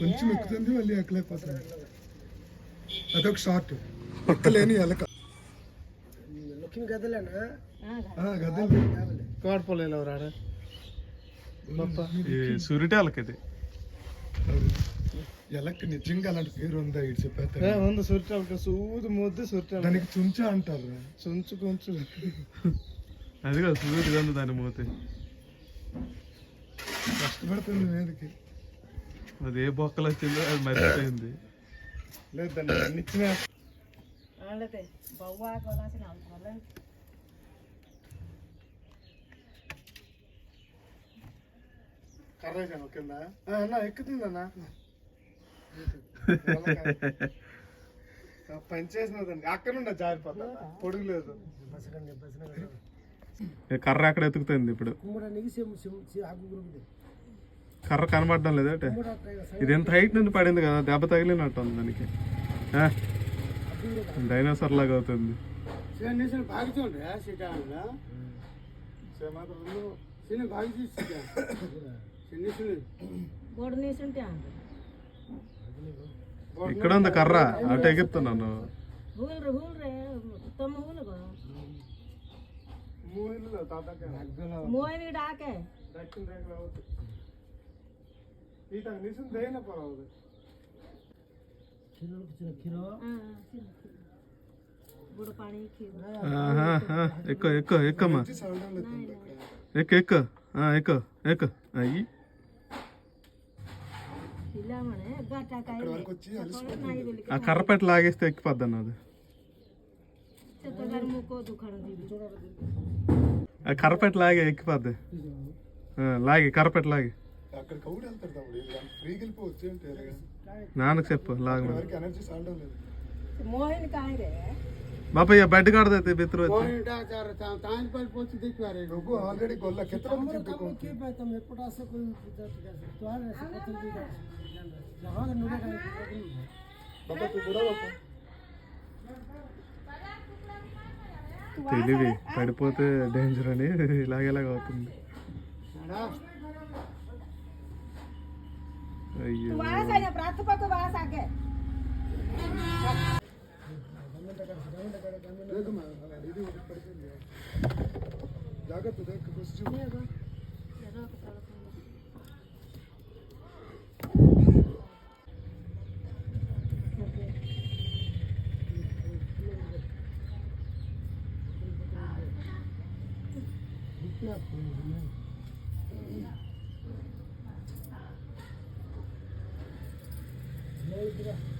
కొంచెం ఎక్కుతుంది మళ్ళీ ఎక్కలేకపోతుంది. అదొక షార్ట్. ఎక్కలేని ఎలక. లక్ష్మి గదలేనా? ఆ, గదలు. కోడపల్లిలో రాడా సురిటాలకి ఇది. ఎలక నిజంగా అలాంటి పేరు ఉందా ఇటు చెప్పేస్తా ఉంది సురిటాలకి సూది ముద్దు సురిటాలు దానికి చుంచా అంటారు. చుంచు కొంచెం అది కాదు సూర్యుడు ఉంది దాని మూతి. కష్టపడుతుంది మీదకి. అది ఏ బొక్కలు వచ్చిందో అది మర్చిపోయింది. లేదు దాన్ని అన్ని ఇచ్చిన. వాళ్ళతే బవ్వా కొలాసిన అవసరం కర్ర వేసాను కింద. ఆ, అన్న ఎక్కుతుంది అన్న. పని చేసిన దానికి అక్కడ నుండి జారిపోతా. పొడుగు లేదు. ఏ కర్ర అక్కడ ఎతుకుతుంది ఇప్పుడు. కుమ్మడానికి సిమ్ సిమ్ ఆకు గురుకుది కర్ర కనబడడం లేదటే ఇది ఎంత హైట్ నుండి పడింది కదా దెబ్బ తగిలినట్టు ఉంది దానికి. డైనోసార్ లాగా అవుతుంది. ఇక్కడ ఉంది కర్ర అటు ఎగురుతున్నాను మోయిని డాకే. పాణి కీరు ఆహా, ఆ, ఎక్కు ఎక్కు ఎక్కుమ్మా ఎక్కు ఎక్కు ఎక్కు ఎక్కు అయ్యి. ఆ లాగేస్తే ఎక్కిపోద్ది అన్నది చెత్తగారు ముక్కో దుకాణం దిగి ఆ కర్ర పెట్టి లాగే ఎక్కిపోద్ది. లాగి కర్ర పెట్టి లాగి. అక్కడ కౌడు వెళ్తాడు తమ్ముడు. ఫ్రీకి వెళ్ళిపోవచ్చు అంటే నాన్నకు చెప్పు లాగమని వారికి ఎనర్జీ సాల్డం లేదు మోహిని కాయరే. బాపయ్య బెడ్ కాడదైతే వచ్చి నువ్వు ఆల్రెడీ గొల్ల బాబా బాబా తెలివి పడిపోతే డేంజర్ అని ఇలాగేలాగ అవుతుంది. అయ్యో వాస ప్రాత పక్క వాస ఆకే ఇది ఒకటి పడిపోయింది జాగ్రత్త దగ్గర 哎，这个。